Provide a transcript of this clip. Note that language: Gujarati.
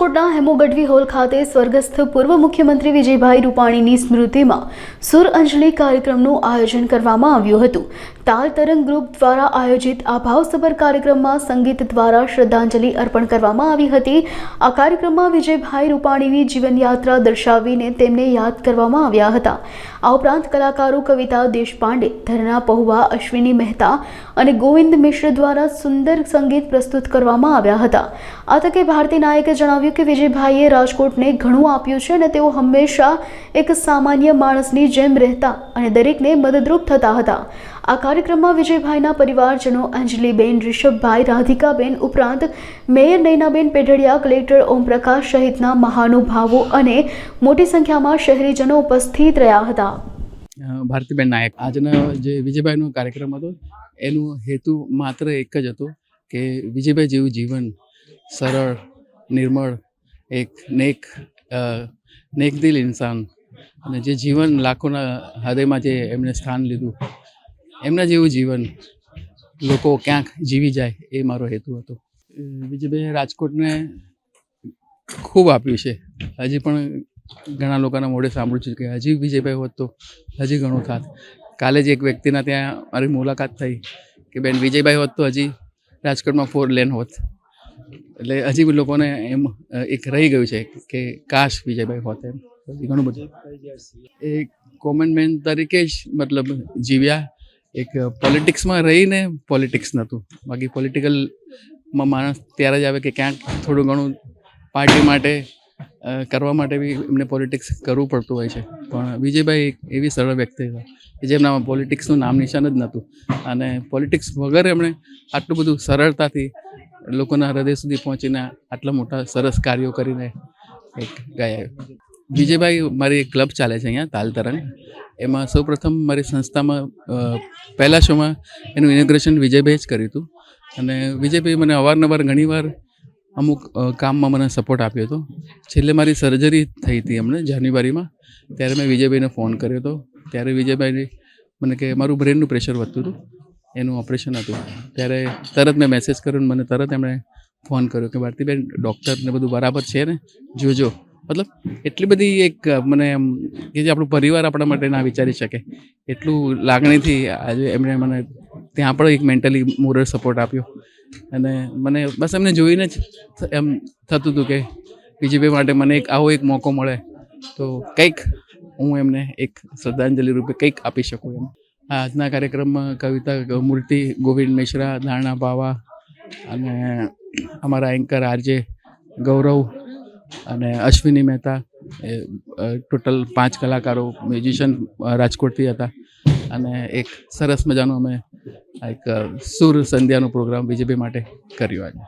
રાજકોટના હેમોગઢવી હોલ ખાતે સ્વર્ગસ્થ પૂર્વ મુખ્યમંત્રી વિજયભાઈ રૂપાણીની સ્મૃતિમાં સુર અંજલિ કાર્યક્રમનું આયોજન કરવામાં આવ્યું હતું. તાલ તરંગ ગ્રુપ દ્વારા આયોજિત આ ભાવસભર કાર્યક્રમમાં સંગીત દ્વારા શ્રદ્ધાંજલિ અર્પણ કરવામાં આવી હતી. આ કાર્યક્રમમાં વિજયભાઈ રૂપાણીની જીવનયાત્રા દર્શાવીને તેમને યાદ કરવામાં આવ્યા હતા. આ ઉપરાંત કલાકારો કવિતા દેશપાંડે, ધરના પહુવા અશ્વિની મહેતા અને ગોવિંદ મિશ્ર દ્વારા સુંદર સંગીત પ્રસ્તુત કરવામાં આવ્યા હતા. આ તકે ભારતી નાયકે જણાવ્યું કે વિજયભાઈએ રાજકોટને ઘણું આપ્યું છે અને તેઓ હંમેશા એક સામાન્ય માણસની જેમ રહેતા અને દરેકને મદદરૂપ થતા હતા. આ કાર્યક્રમમાં વિજયભાઈના પરિવારજનો અંજલિબેન રિષભભાઈ રાધિકાબેન ઉપરાંત મેયર નૈનાબેન પેઢડિયા, કલેક્ટર ઓમપ્રકાશ સહિતના મહાનુભાવો અને મોટી સંખ્યામાં શહેરીજનો ઉપસ્થિત રહ્યા હતા. ભારતીબેન નાયક. આજનો જે વિજયભાઈનો કાર્યક્રમ હતો, એનું હેતુ માત્ર એક જ હતો કે વિજયભાઈ જેવું જીવન સરળ, નિર્મળ, એક નેક નેકદિલ ઇન્સાન અને જે જીવન લાખોના હૃદયમાં જે એમણે સ્થાન લીધું એમના જેવું જીવન લોકો ક્યાંક જીવી જાય એ મારો હેતુ હતો. વિજયભાઈએ રાજકોટને ખૂબ આપ્યું છે. હજી પણ ઘણા લોકોના મોઢે સાંભળ્યું છે કે હજી વિજયભાઈ હોત તો હજી ઘણું થાત. કાલે જ એક વ્યક્તિના ત્યાં મારી મુલાકાત થઈ કે બેન વિજયભાઈ હોત તો હજી રાજકોટમાં ફોર લેન હોત. એટલે હજી બી લોકોને એમ એક રહી ગયું છે કે કાશ વિજયભાઈ હોત એમ. ઘણું બધું. એ કોમન મેન તરીકે જ મતલબ જીવ્યા. એક પોલિટિક્સમાં રહીને પોલિટિક્સ નહોતું બાકી પોલિટિકલમાં માણસ ત્યારે જ આવે કે ક્યાંક થોડું ઘણું પાર્ટી માટે કરવા માટે બી એમને પોલિટિક્સ કરવું પડતું હોય છે. પણ વિજયભાઈ એક એવી સરળ વ્યક્તિ હતા કે જેમનામાં પોલિટિક્સનું નામ નિશાન જ નહોતું અને પોલિટિક્સ વગર એમણે આટલું બધું સરળતાથી લોકોના હૃદય સુધી પહોંચીને આટલા મોટા સરસ કાર્યો કરીને એક ગયા વિજયભાઈ, મારી ક્લબ ચાલે છે અહીંયા, તાલ તરંગ એમાં સૌપ્રથમ મારી સંસ્થામાં પહેલા શોમાં એનું ઇનોગ્રેશન વિજયભાઈ જ કર્યું હતું. અને વિજયભાઈ મને અવારનવાર ઘણીવાર અમુક કામમાં મને સપોર્ટ આપ્યો હતો. છેલ્લે મારી સર્જરી થઈ હતી હમણાં જાન્યુઆરીમાં. ત્યારે મેં વિજયભાઈને ફોન કર્યો હતો. ત્યારે વિજયભાઈ મને કે, મારું બ્રેનનું પ્રેશર વધતું હતું. એનું ઓપરેશન હતું. ત્યારે તરત મેં મેસેજ કર્યો ને મને તરત એમણે ફોન કર્યો કે, ભારતીબેન ડૉક્ટરને બધું બરાબર છે ને? જોજો. મતલબ એટલી બધી એક મને એમ કે જે આપણું પરિવાર આપણા માટે ના વિચારી શકે, એટલું લાગણીથી આજે એમણે મને ત્યાં પણ એક મેન્ટલી મોરલ સપોર્ટ આપ્યો. અને મને બસ એમને જોઈને જ એમ થતું હતું કે વિજયભાઈ માટે મને એક આવો એક મોકો મળે, તો કંઈક હું એમને એક શ્રદ્ધાંજલિ રૂપે કંઈક આપી શકું એમ. આજના કાર્યક્રમમાં કવિતા મૂર્તિ ગોવિંદ મિશ્રા, ધારણા બાવા અને અમારા એન્કર આરજે ગૌરવ અને અશ્વિની મહેતા એ ટોટલ પાંચ કલાકારો મ્યુઝિશિયન રાજકોટથી હતા. અને એક સરસ મજાનો અમે એક સુર સંધ્યાનો પ્રોગ્રામ બીજેપી માટે કર્યો આજે.